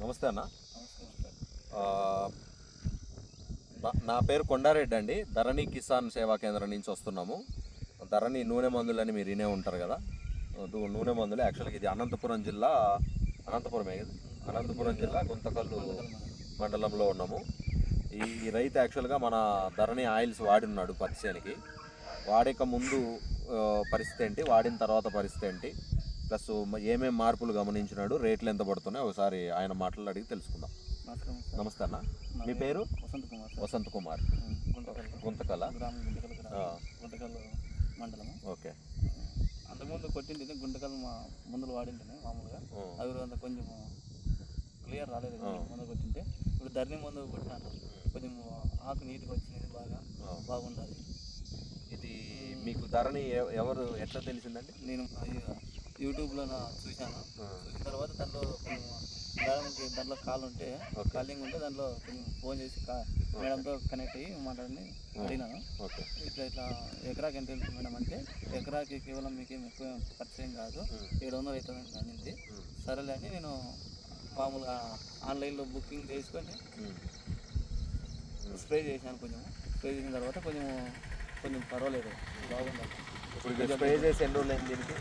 నమస్తే అన్న. నా- పేరు కొండారెడ్డి అండి. ధరణి కిసాన్ సేవా కేంద్రం నుంచి వస్తున్నాము. ధరణి నూనె మందులని మీరు వినే ఉంటారు కదా. నూనె మందులు యాక్చువల్గా ఇది అనంతపురం జిల్లా అనంతపురమే కదా? అనంతపురం జిల్లా గుంతకల్లు మండలంలో ఉన్నాము. ఈ రైతు యాక్చువల్గా మన ధరణి ఆయిల్స్ వాడి ఉన్నాడు పత్తిసేనికి వాడక ముందు పరిస్థితి ఏంటి? వాడిన తర్వాత పరిస్థితి ఏంటి? ప్లస్ ఏమేం మార్పులు గమనించినాడు రేట్లు ఎంత పడుతున్నాయి ఒకసారి ఆయన మాటలు అడిగి తెలుసుకుందాం. నమస్తే అన్న మీ పేరు వసంత్ కుమార్ వసంత్ కుమార్. గుంతకల గుంటకల్. మండలము ఓకే. అంతకుముందు కొట్టింటిని గుంటకల్ మా మందులు వాడింటిని మామూలుగా. అవి అంత కొంచెం క్లియర్ రాలేదు. మందు కొట్టింటే. ఇప్పుడు ధరణి మందు కొట్టినాను. కొంచెం ఆకు నీట్గా వచ్చినది బాగా. ఆ. బాగుండదు ఇది మీకు ధరణి ఎవరు ఎట్లా తెలిసిందండి? నేను యూట్యూబ్లో చూశాను. చూసిన తర్వాత దాంట్లో మేడంకి దాంట్లో కాల్ ఉంటే. కాలింగ్ ఉంటే దాంట్లో కొంచెం ఫోన్ చేసి మేడంతో కనెక్ట్ అయ్యి మాట్లాడి అడిగినాను ఇట్లా ఇట్లా ఎకరాకి ఎంత వెళ్తుంది మేడం అంటే ఎకరాకి కేవలం మీకేం ఎక్కువ పరిచయం కాదు. ఏడు వందలు అవుతుంది అనింది. సరేలే అని నేను మామూలుగా ఆన్లైన్లో బుకింగ్ చేసుకొని. స్ప్రే చేశాను కొంచెం స్ప్రే చేసిన తర్వాత కొంచెం కొంచెం పర్వాలేదు బాగుంది ఇప్పుడు స్ప్రే చేసి ఎన్ని రోజులు అయింది దీనికి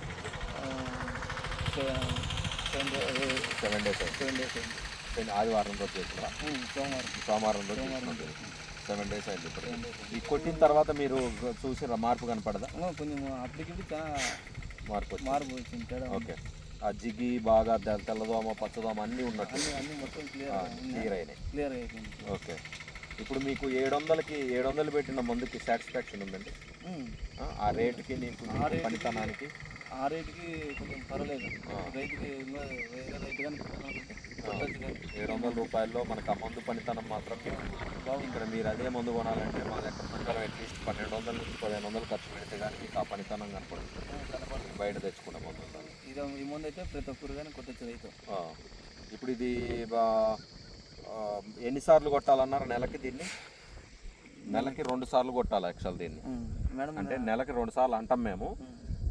సెవెన్ డేస్ సెవెన్ డేస్ అయింది. ఆదివారం రోజు చేసిన సోమవారం. సోమవారం రోజు. సెవెన్ డేస్ అయింది ఇప్పుడు ఈ కొట్టిన తర్వాత మీరు చూసిన మార్పు కనపడదా? కొంచెం అప్పటికి మార్పు. మార్పు వచ్చింది. ఓకే. ఆ జిగి బాగా తెల్లదోమ పచ్చదోమ అన్నీ ఉన్నట్టు. అన్ని మొత్తం క్లియర్ క్లియర్ అయినాయి. క్లియర్ అయిపోయింది. ఓకే. ఇప్పుడు మీకు ఏడు వందలకి ఏడు వందలు పెట్టిన మందుకి సాటిస్ఫాక్షన్ ఉందండి. ఆ, రేటుకి నీకు పనితనానికి? ఆ రేటుకి కొంచెం పర్వాలేదు. రైతుకి వేరే రైతు కానీ. ఏడు వందల రూపాయల్లో మనకు ఆ మందు పనితనం మాత్రం ఇక్కడ మీరు అదే మందు కొనాలంటే మా దగ్గర ప్రకారం అట్లీస్ట్ పన్నెండు వందల నుంచి పదిహేను వందలు ఖర్చు పెడితే కానీ మీకు ఆ పనితనం కనపడుతుంది బయట తెచ్చుకునే మందు ఇది ఈ ముందు అయితే ప్రతి ఒక్కరు కానీ కొట్టచ్చు రైతు. ఇప్పుడు ఇది ఎన్నిసార్లు కొట్టాలన్నారు నెలకి దీన్ని? నెలకి రెండు సార్లు కొట్టాలి యాక్చువల్ దీన్ని. అంటే నెలకి రెండు సార్లు అంటాం మేము.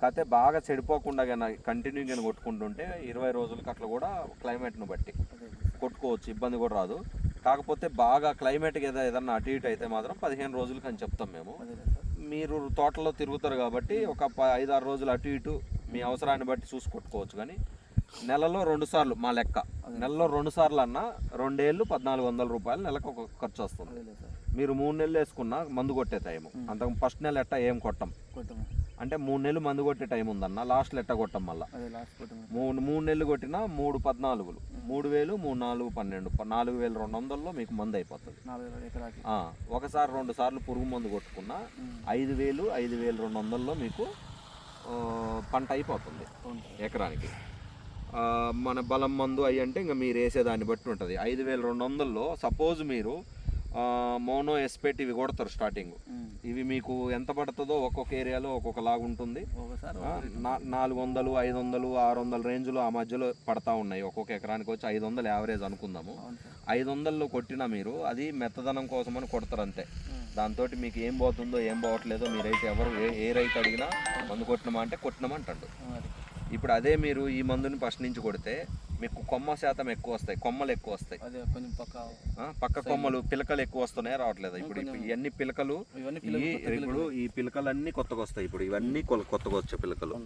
కాకపోతే బాగా చెడిపోకుండా కానీ కంటిన్యూగా కొట్టుకుంటుంటే ఇరవై రోజులకి అట్లా కూడా క్లైమేట్ను బట్టి కొట్టుకోవచ్చు ఇబ్బంది కూడా రాదు. కాకపోతే బాగా క్లైమేట్కి ఏదో ఏదన్నా అటు ఇటు అయితే మాత్రం పదిహేను రోజులకి అని చెప్తాం మేము. మీరు తోటలో తిరుగుతారు కాబట్టి ఒక ప- ఐదారు రోజులు అటు ఇటు మీ అవసరాన్ని బట్టి చూసి కొట్టుకోవచ్చు కానీ నెలలో రెండు సార్లు మా లెక్క. నెలలో రెండు సార్లు అన్నా రెండేళ్ళు పద్నాలుగు వందల రూపాయలు నెలకు ఒక ఖర్చు వస్తుంది. మీరు మూడు నెలలు వేసుకున్నా మందు కొట్టే టైం అంత ఫస్ట్ నెల ఎట్ట ఏం కొట్టం. అంటే మూడు నెలలు మందు కొట్టే టైం ఉందన్న. లాస్ట్లో ఎట్ట కొట్టం మళ్ళా? లాస్ట్ మూడు మూడు నెలలు కొట్టినా మూడు పద్నాలుగులు. మూడు వేలు మూడు నాలుగు పన్నెండు. నాలుగు వేల రెండు వందల్లో మీకు మందు అయిపోతుంది. ఒకసారి రెండు సార్లు పురుగు మందు కొట్టుకున్నా. ఐదు వేలు ఐదు వేలు రెండు వందల్లో మీకు పంట అయిపోతుంది ఎకరానికి. మన బలం మందు అయ్యి అంటే ఇంకా మీరు వేసేదాన్ని బట్టి ఉంటుంది. ఐదు వేల రెండు వందల్లో సపోజ్ మీరు మోనో ఎస్పేట్ ఇవి కొడతారు స్టార్టింగ్. ఇవి మీకు ఎంత పడుతుందో ఒక్కొక్క ఏరియాలో ఒక్కొక్క లాగా ఉంటుంది నాలుగు వందలు ఐదు వందలు ఆరు వందల రేంజ్లో ఆ మధ్యలో పడతా ఉన్నాయి. ఒక్కొక్క ఎకరానికి వచ్చి ఐదు వందలు యావరేజ్ అనుకుందాము. ఐదు వందల్లో కొట్టినా మీరు అది మెత్తదనం కోసమని కొడతారు అంతే. దాంతో మీకు ఏం పోతుందో ఏం పోవట్లేదో మీరైతే ఎవరు ఏ ఏ రైతు అడిగినా మందు కొట్టినమా అంటే కొట్టినమంటాడు. ఇప్పుడు అదే మీరు ఈ మందుని ఫస్ట్ నుంచి కొడితే మీకు కొమ్మ శాతం ఎక్కువ వస్తాయి కొమ్మలు ఎక్కువ వస్తాయి. అదే కొంచెం పక్క కొమ్మలు పిలకలు ఎక్కువ వస్తున్నాయి రావట్లేదు. ఇప్పుడు ఇవన్నీ పిలకలు. ఇప్పుడు ఈ పిలకలన్నీ కొత్తగా వస్తాయి. ఇప్పుడు ఇవన్నీ కొత్తగా వచ్చే పిలకలు.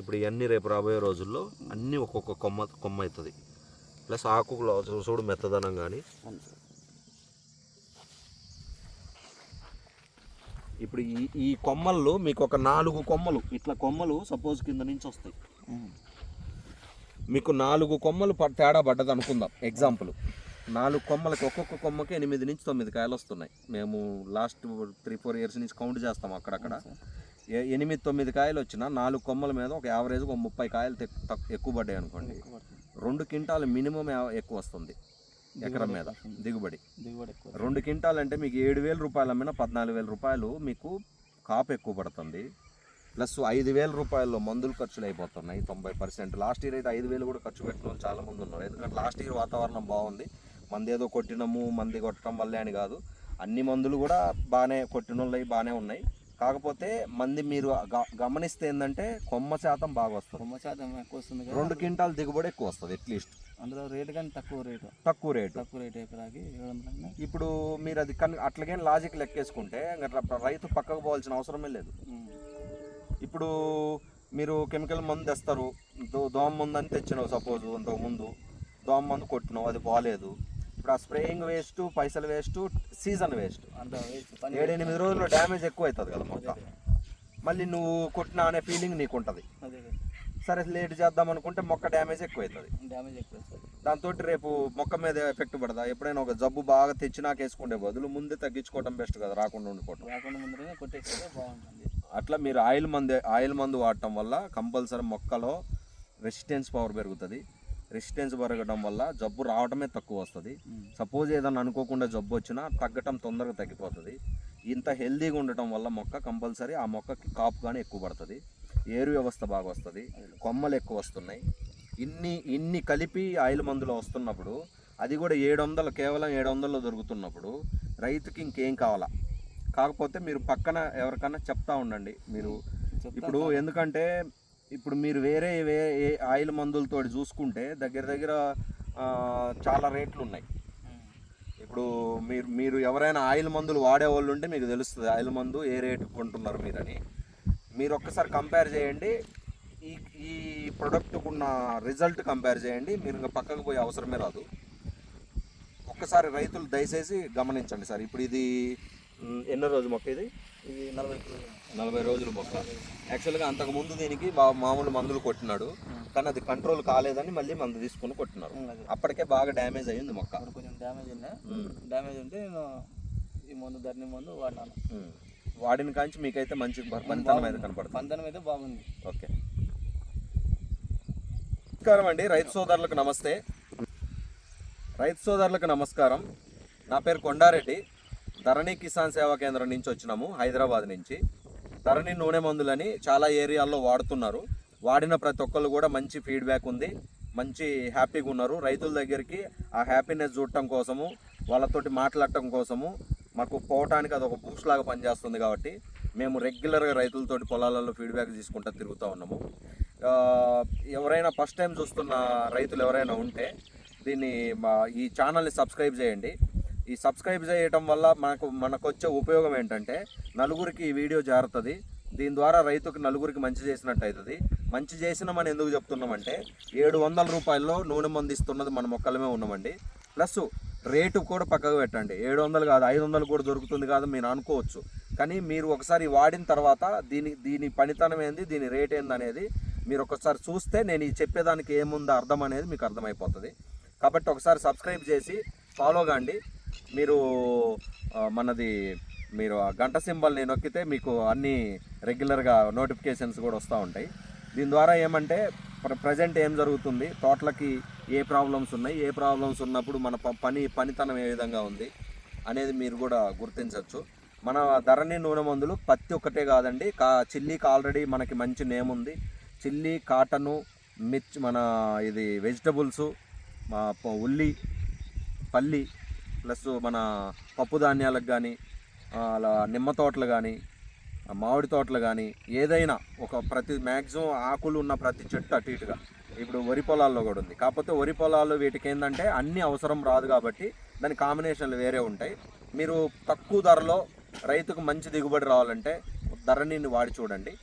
ఇప్పుడు ఇవన్నీ రేపు రాబోయే రోజుల్లో అన్నీ ఒక్కొక్క కొమ్మ కొమ్మ అవుతుంది. ప్లస్ ఆకులో చూడు మెత్తదనం కానీ ఇప్పుడు ఈ ఈ కొమ్మల్లో మీకు ఒక నాలుగు కొమ్మలు ఇట్లా కొమ్మలు సపోజ్ కింద నుంచి వస్తాయి. మీకు నాలుగు కొమ్మలు తేడా పడ్డది అనుకుందాం. ఎగ్జాంపుల్ నాలుగు కొమ్మలకి ఒక్కొక్క కొమ్మకి ఎనిమిది నుంచి తొమ్మిది కాయలు వస్తున్నాయి. మేము లాస్ట్ త్రీ ఫోర్ ఇయర్స్ నుంచి కౌంట్ చేస్తాం అక్కడక్కడ. ఎనిమిది తొమ్మిది కాయలు వచ్చినా నాలుగు కొమ్మల మీద ఒక యావరేజ్ ఒక ముప్పై కాయలు ఎక్కువ పడ్డాయి అనుకోండి. రెండు క్వింటాలు మినిమం ఎక్కువ వస్తుంది ఎకరం మీద దిగుబడి రెండు క్వింటాలు అంటే మీకు ఏడు వేల రూపాయలు అమ్మినా పద్నాలుగు వేల రూపాయలు మీకు కాపు ఎక్కువ పడుతుంది. ప్లస్ ఐదు వేల రూపాయల్లో మందులు ఖర్చులు అయిపోతున్నాయి తొంభై పర్సెంట్. లాస్ట్ ఇయర్ అయితే ఐదు వేలు కూడా ఖర్చు పెట్టిన వాళ్ళు చాలా మంది ఉన్నారు. ఎందుకంటే లాస్ట్ ఇయర్ వాతావరణం బాగుంది. మంది ఏదో కొట్టినము మంది కొట్టడం వల్లే అని కాదు. అన్ని మందులు కూడా బాగానే కొట్టిన వాళ్ళు బాగానే ఉన్నాయి. కాకపోతే మంది మీరు గమనిస్తే ఏంటంటే కొమ్మ శాతం బాగా వస్తుంది. కొమ్మ శాతం ఎక్కువ వస్తుంది రెండు క్వింటాల్ దిగుబడి ఎక్కువ వస్తుంది అట్లీస్ట్. అందులో రేటు కానీ తక్కువ రేటు. తక్కువ రేటు. తక్కువ రేటు ఎకరాకి ఇప్పుడు మీరు అది కన్ అట్లాగే లాజిక్ లెక్కేసుకుంటే రైతు పక్కకు పోవాల్సిన అవసరమే లేదు. ఇప్పుడు మీరు కెమికల్ మందు తెస్తారు. దో- దోమ మందు అని తెచ్చినావు సపోజ్ ఇంతకు ముందు. దోమ మందు కొట్టినావు అది బాగాలేదు ఇప్పుడు ఆ స్ప్రేయింగ్ వేస్ట్ పైసలు వేస్ట్ సీజన్ వేస్ట్. ఏడెనిమిది రోజుల్లో డ్యామేజ్ ఎక్కువ అవుతుంది కదా మొత్తం. మళ్ళీ నువ్వు కొట్టినా అనే ఫీలింగ్ నీకు ఉంటుంది సరే లేట్ చేద్దాం అనుకుంటే మొక్క డ్యామేజ్ ఎక్కువ అవుతుంది డ్యామేజ్ ఎక్కువ వస్తుంది దాంతో రేపు మొక్క మీద ఎఫెక్ట్ పడదా? ఎప్పుడైనా ఒక జబ్బు బాగా తెచ్చినాక వేసుకుంటే బదులు ముందే తగ్గించుకోవడం బెస్ట్ కదా రాకుండా ఉండిపోవటం. రాకుండా ముందరనే కొట్టేస్తే బాగుంటుంది. అట్లా మీరు ఆయిల్ మందు ఆయిల్ మందు వాడటం వల్ల కంపల్సరీ మొక్కలో రెసిస్టెన్స్ పవర్ పెరుగుతుంది. రెసిస్టెన్స్ పెరగడం వల్ల జబ్బు రావడమే తక్కువ వస్తుంది. సపోజ్ ఏదన్నా అనుకోకుండా జబ్బు వచ్చినా తగ్గటం తొందరగా తగ్గిపోతుంది. ఇంత హెల్దీగా ఉండటం వల్ల మొక్క కంపల్సరీ ఆ మొక్కకి కాపు కానీ ఎక్కువ పడుతుంది. ఏరు వ్యవస్థ బాగా వస్తుంది. కొమ్మలు ఎక్కువ వస్తున్నాయి. ఇన్ని ఇన్ని కలిపి ఆయిల్ మందులు వస్తున్నప్పుడు అది కూడా ఏడు వందలు కేవలం ఏడు వందల్లో దొరుకుతున్నప్పుడు రైతుకి ఇంకేం కావాలా? కాకపోతే మీరు పక్కన ఎవరికన్నా చెప్తా ఉండండి. మీరు ఇప్పుడు ఎందుకంటే ఇప్పుడు మీరు వేరే వే ఏ ఆయిల్ మందులతో చూసుకుంటే దగ్గర దగ్గర చాలా రేట్లు ఉన్నాయి. ఇప్పుడు మీరు మీరు ఎవరైనా ఆయిల్ మందులు వాడే వాళ్ళు ఉంటే మీకు తెలుస్తుంది ఆయిల్ మందు ఏ రేటు కొంటున్నారు మీరని. మీరు ఒక్కసారి కంపేర్ చేయండి. ఈ ఈ ప్రొడక్ట్కు ఉన్న రిజల్ట్ కంపేర్ చేయండి. మీరు ఇంకా పక్కకు పోయే అవసరమే రాదు. ఒక్కసారి రైతులు దయచేసి గమనించండి సార్. ఇప్పుడు ఇది ఎన్నో రోజు మొక్క ఇది? ఇది నలభై నలభై రోజుల మొక్క. యాక్చువల్గా అంతకు ముందు దీనికి మామూలు మందులు కొట్టినాడు. కానీ అది కంట్రోల్ కాలేదని మళ్ళీ మందు తీసుకొని కొట్టినారు. అప్పటికే బాగా డ్యామేజ్ అయ్యింది మొక్క. కొంచెం డ్యామేజ్ మ్, డ్యామేజ్ ఉంటే నేను ఈ మందు ధరణి మందు వాడినాను. వాడిన కాంచి మీకైతే మంచి ప- పనితనం అయితే కనపడుతుంది. పందనం అయితే బాగుంది. ఓకే. నమస్కారం అండి. రైతు సోదరులకు నమస్తే. రైతు సోదరులకు నమస్కారం. నా పేరు కొండారెడ్డి. ధరణి కిసాన్ సేవా కేంద్రం నుంచి వచ్చినాము హైదరాబాద్ నుంచి. ధరణి నూనె మందులని చాలా ఏరియాల్లో వాడుతున్నారు. వాడిన ప్రతి ఒక్కళ్ళు కూడా మంచి ఫీడ్బ్యాక్ ఉంది. మంచి హ్యాపీగా ఉన్నారు. రైతుల దగ్గరికి ఆ హ్యాపీనెస్ చూడటం కోసము వాళ్ళతోటి మాట్లాడటం కోసము మాకు పోవటానికి అది ఒక బూస్ట్ లాగా పనిచేస్తుంది కాబట్టి మేము రెగ్యులర్గా రైతులతోటి పొలాలలో ఫీడ్బ్యాక్ తీసుకుంటూ తిరుగుతూ ఉన్నాము. ఎవరైనా ఫస్ట్ టైం చూస్తున్న రైతులు ఎవరైనా ఉంటే దీన్ని మా ఈ ఛానల్ని సబ్స్క్రైబ్ చేయండి. ఈ సబ్స్క్రైబ్ చేయటం వల్ల మనకు మనకు వచ్చే ఉపయోగం ఏంటంటే నలుగురికి ఈ వీడియో జారుతుంది. దీని ద్వారా రైతుకు నలుగురికి మంచి చేసినట్టు అవుతుంది మంచి మనం ఎందుకు చెప్తున్నామంటే ఏడు వందల రూపాయల్లో నూనె మంది ఇస్తున్నది మన మొక్కలమే ఉన్నామండి. ప్లస్ రేటు కూడా పక్కకు పెట్టండి. ఏడు వందలు కాదు ఐదు వందలు కూడా దొరుకుతుంది కాదు మీరు అనుకోవచ్చు. కానీ మీరు ఒకసారి వాడిన తర్వాత దీని దీని పనితనం ఏంది దీని రేట్ ఏంది అనేది మీరు ఒకసారి చూస్తే నేను ఈ చెప్పేదానికి ఏముందో అర్థం అనేది మీకు అర్థమైపోతుంది. కాబట్టి ఒకసారి సబ్స్క్రైబ్ చేసి ఫాలో కాండి. మీరు మనది మీరు ఆ గంట సింబల్ని నొక్కితే మీకు అన్ని రెగ్యులర్గా నోటిఫికేషన్స్ కూడా వస్తూ ఉంటాయి. దీని ద్వారా ఏమంటే ప్ర ప్రజెంట్ ఏం జరుగుతుంది? తోటలకి ఏ ప్రాబ్లమ్స్ ఉన్నాయి? ఏ ప్రాబ్లమ్స్ ఉన్నప్పుడు మన ప- పని పనితనం ఏ విధంగా ఉంది అనేది మీరు కూడా గుర్తించవచ్చు మన ధరణి నూనె మందులు పత్తి ఒక్కటే కాదండి కా చిల్లీకి ఆల్రెడీ మనకి మంచి నేమ్ ఉంది. చిల్లీ కాటను మిర్చి మన ఇది వెజిటబుల్స్ ఉల్లి పల్లి ప్లస్ మన పప్పు ధాన్యాలకు కానీ అలా నిమ్మ తోటలు కానీ మామిడి తోటలు కానీ ఏదైనా ఒక ప్రతి మ్యాక్సిమం ఆకులు ఉన్న ప్రతి చెట్టు అటు ఇటుగా. ఇప్పుడు వరి పొలాల్లో కూడా ఉంది. కాకపోతే వరి పొలాల్లో వీటికి ఏంటంటే అన్ని అవసరం రాదు కాబట్టి దాని కాంబినేషన్లు వేరే ఉంటాయి. మీరు తక్కువ ధరలో రైతుకు మంచి దిగుబడి రావాలంటే ధరని వాడి చూడండి.